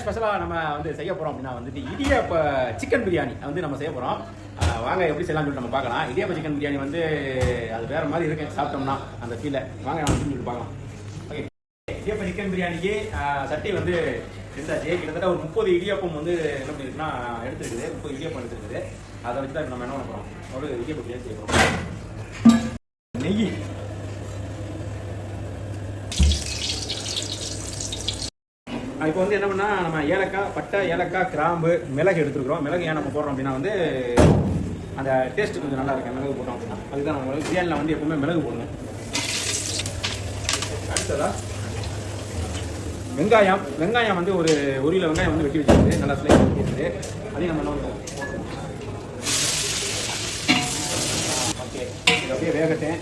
ஸ்பெஷலாக நம்ம வந்து செய்ய போகிறோம் அப்படின்னா வந்துட்டு இடியாப்ப சிக்கன் பிரியாணி வந்து நம்ம செய்ய போகிறோம் வாங்க எப்படி செய்யலாம்னு சொல்லிட்டு நம்ம பார்க்கலாம். இடியப்ப சிக்கன் பிரியாணி வந்து அது வேறு மாதிரி இருக்கு. சாப்பிட்டோம்னா அந்த ஃபீலை வாங்க நம்ம சொல்லிட்டு பார்க்கலாம். ஓகே இடியாப்ப சிக்கன் பிரியாணிக்கு சட்டி வந்து இருந்தாச்சு. கிட்டத்தட்ட ஒரு முப்பது இடியப்பம் வந்து என்ன பண்ணிருக்குன்னா எடுத்துருக்குது. முப்பது இடியாப்பம் எடுத்துருக்குது. அதை வச்சு தான் நம்ம என்ன பண்ண போகிறோம் ஒரு இடியாப்ப பிரியாணி செய்ய போகிறோம் இப்போ வந்து என்ன பண்ணா நம்ம ஏலக்காய் பட்டை ஏலக்காய் கிராம்பு மிளகு எடுத்துருக்கிறோம். மிளகு ஏன் நம்ம போடுறோம் அப்படின்னா வந்து அந்த டேஸ்ட் கொஞ்சம் நல்லா இருக்கு. மிளகு போட்டோம் அப்படின்னா. அதுதான் நம்ம பிரியாணியில் வந்து எப்பவுமே மிளகு போடணும். அடுத்ததா? வெங்காயம். வெங்காயம் வந்து ஒரு ஒரு கிலோ வெங்காயம் வந்து வெட்டி வச்சிருக்கு. நல்லா ஸ்லைஸ் பண்ணி வச்சிருக்கு. அதையும் நம்ம என்ன ஓகே. இது அப்படியே வேகட்டேன்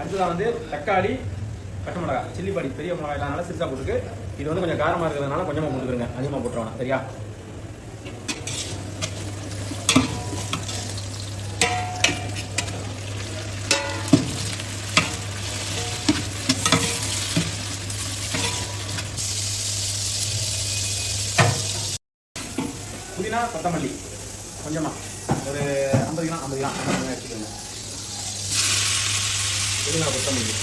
அடுத்ததாக வந்து தக்காளி பச்சை மிளகா சில்லி பாடி பெரிய மிளகாய் இல்லாதனால சிறுசாக போட்டுருக்கு இது வந்து கொஞ்சம் காரமாக இருக்கிறதுனால கொஞ்சமாக போட்டுக்கிறங்க அதிகமாக போட்டுருவாங்க சரியா? புதினா கொத்தமல்லி கொஞ்சமா. ஒரு ஐம்பது கிராம் ஐம்பது கிராம் ஐம்பது கிராம் எடுத்துக்கோங்க. புதினா கொத்தமல்லி.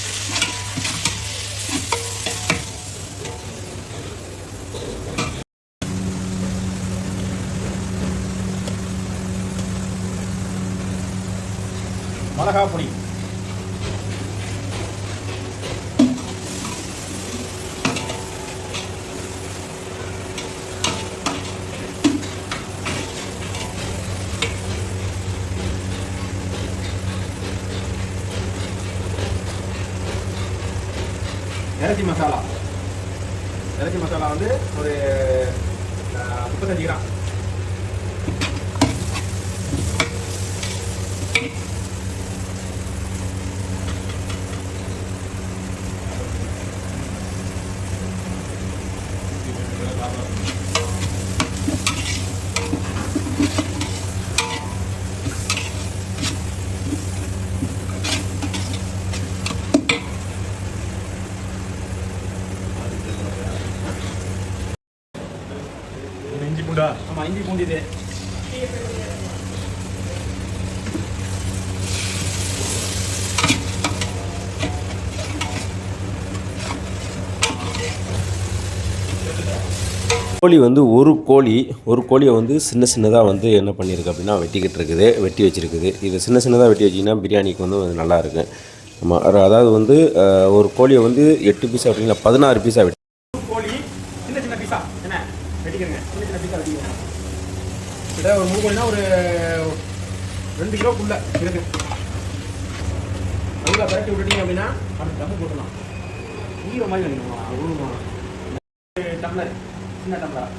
மிளகா பொடி இறைச்சி மசாலா. இறைச்சி மசாலா வந்து ஒரு அஹ், முப்பத்தஞ்சு கிராம். இஞ்சி பூண்டா ஆமா இஞ்சி பூண்டு இது கோழி வந்து ஒரு கோழி ஒரு கோழியை வந்து சின்ன சின்னதாக வந்து என்ன பண்ணியிருக்கு அப்படின்னா வெட்டிக்கிட்டு இருக்குது வெட்டி வச்சுருக்குது. இது சின்ன சின்னதாக வெட்டி வச்சிங்கன்னா பிரியாணிக்கு வந்து அது நல்லா ஆமாம் அதாவது வந்து ஒரு கோழியை வந்து எட்டு பீஸா வெட்டிங்களா பதினாறு பீஸாக வெட்டி கோழி சின்ன சின்ன பீஸா என்ன? வெட்டிக்கிறங்க. சின்ன சின்ன பீஸாக வெட்டிக்கிறேன். ஒரு மூணு கோழினா ஒரு ரெண்டு கிலோக்குள்ள இருக்கு. நல்லா பரட்டி விட்டுட்டீங்க அப்படின்னா அடுத்து டம்மு போட்டுடலாம். ஈர மாதிரி வேணுமா? உருவமா டம்ளர். சின்ன டம்ளர்.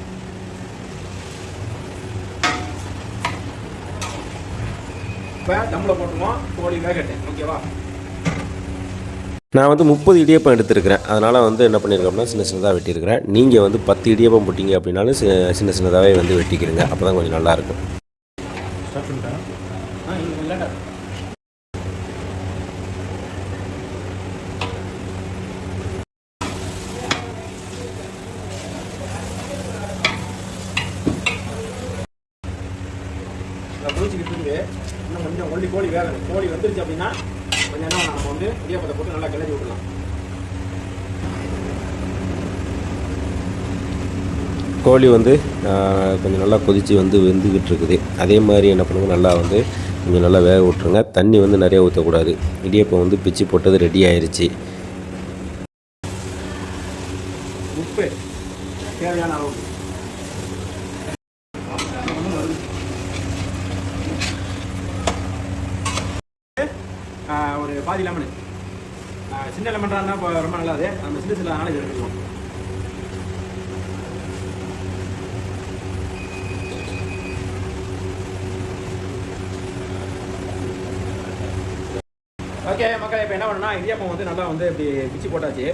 இப்போ டம்ளர் போட்டுருவோம். கோழி வேகட்டேன் ஓகேவா நான் வந்து முப்பது இடியப்பம் எடுத்திருக்கிறேன். அதனால் வந்து என்ன பண்ணியிருக்கேன் அப்படின்னா சின்ன சின்னதாக வெட்டியிருக்கிறேன். நீங்கள் வந்து பத்து இடியப்பம் போட்டிங்க அப்படின்னாலும் சின்ன சின்னதாகவே வந்து வெட்டிக்கிறங்க அப்போ தான் கொஞ்சம் நல்லாயிருக்கும் ஸ்டார்ட் பண்ணிட்டேன் ஆ இன்னும் கொஞ்சம் ஒல்லி கோழி வேகணும் கோழி வந்துருச்சு அப்படின்னா கொஞ்சம் என்ன நம்ம வந்து இடியாப்பத்தை போட்டு நல்லா கிளறி விடலாம். கோழி வந்து கொஞ்சம் நல்லா கொதித்து வந்து வெந்துக்கிட்டு இருக்குது. அதே மாதிரி என்ன பண்ணுங்க நல்லா வந்து கொஞ்சம் நல்லா வேக விட்டுருங்க. தண்ணி வந்து நிறைய ஊற்றக்கூடாது இடியப்பம் வந்து பிச்சு போட்டது ரெடி ஆயிடுச்சு பாதி லெமனு சின்ன லெமன் இருந்தால் இப்போ ரொம்ப நல்லாது. நம்ம சின்ன சின்ன நாளைக்கு எடுத்துக்குவோம் ஓகே மக்கள் இப்போ என்ன பண்ணணும்னா இடியாப்பம் வந்து நல்லா வந்து இப்படி பிச்சு போட்டாச்சு.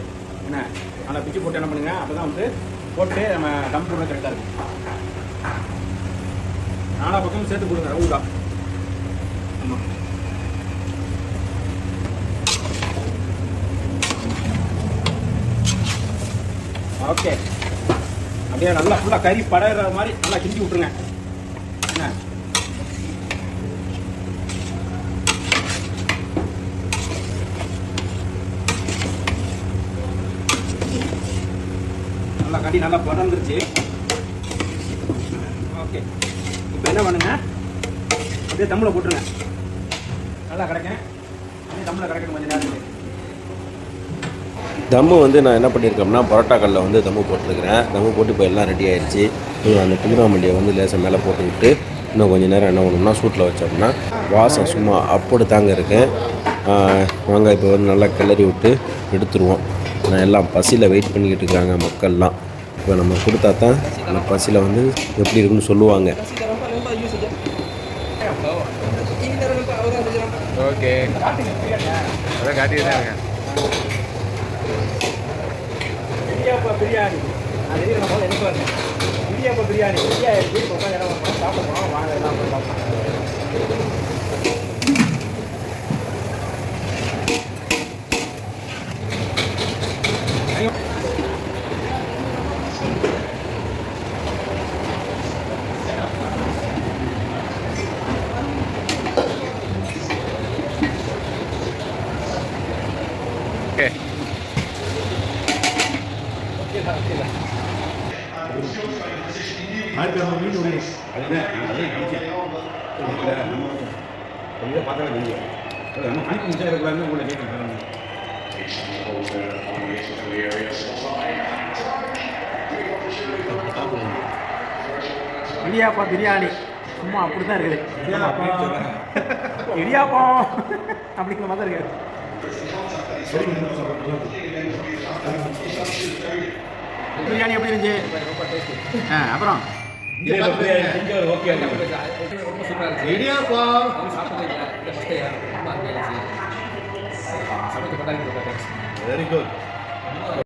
என்ன? நல்லா பிச்சு போட்டு என்ன பண்ணுங்க? அப்போ தான் வந்து போட்டு நம்ம டம் போட கரெக்டாக இருக்கும். நாலா பக்கமும் சேர்த்து கொடுங்க ரவுண்டா. ஆமாம் ஓகே அப்படியே நல்லா ஃபுல்லாக கறி படற மாதிரி நல்லா கிண்டி விட்ருங்க என்ன? நல்லா கறி நல்லா படர்ந்துருச்சு. ஓகே இப்போ என்ன பண்ணுங்க? அப்படியே தமிழை போட்டுருங்க. நல்லா கிடைக்கும் அப்படியே தம்மில் கிடக்கணும் கொஞ்சம் நேரத்துக்கு. தம்மு வந்து நான் என்ன பண்ணியிருக்கேன்னா பரோட்டா கல்லில் வந்து தம்மு போட்டிருக்கிறேன். தம்மு போட்டு இப்போ எல்லாம் ரெடி ஆயிடுச்சு அந்த குதிராமல்லியை வந்து லேசாக மேலே போட்டு விட்டு இன்னும் கொஞ்சம் நேரம் என்ன பண்ணணும்னா சூட்டில் வச்சோம்னா வாசம் சும்மா அப்படி தாங்க இருக்கேன் ஆஹ் வாங்க இப்போ வந்து நல்லா கிளறி விட்டு எடுத்துருவோம். நான் எல்லாம் பசியில் வெயிட் பண்ணிக்கிட்டு இருக்காங்க மக்கள்லாம். இப்போ நம்ம கொடுத்தா தான் அந்த பசியில் வந்து எப்படி இருக்குன்னு சொல்லுவாங்க. ஓகே. காட்டிட்டு இருக்கேன். பிரியாணி. அது நம்ம போது எனக்கு இடியாப்பா பிரியாணி. ரெடியாக இருக்கு உட்காந்து என்ன வாங்க சாப்பிட போகிறோம் வாங்க எல்லாம் போய் சாப்பிடலாம் ஓகே ஆயிரத்தி இரநூறு மீன் விடுங்க கொஞ்சம் பார்த்தா தெரியும் நம்ம கணக்கு முடிச்சா உங்களை கேட்குறேன் இடியாப்பா பிரியாணி. சும்மா அப்படி தான் இருக்குது இடியாப்பம் அப்படிங்கிற மாதிரி தான் இருக்குது. பிரியாணி எப்படி இருந்துச்சு? ஆ அப்புறம்? Idiyappam very good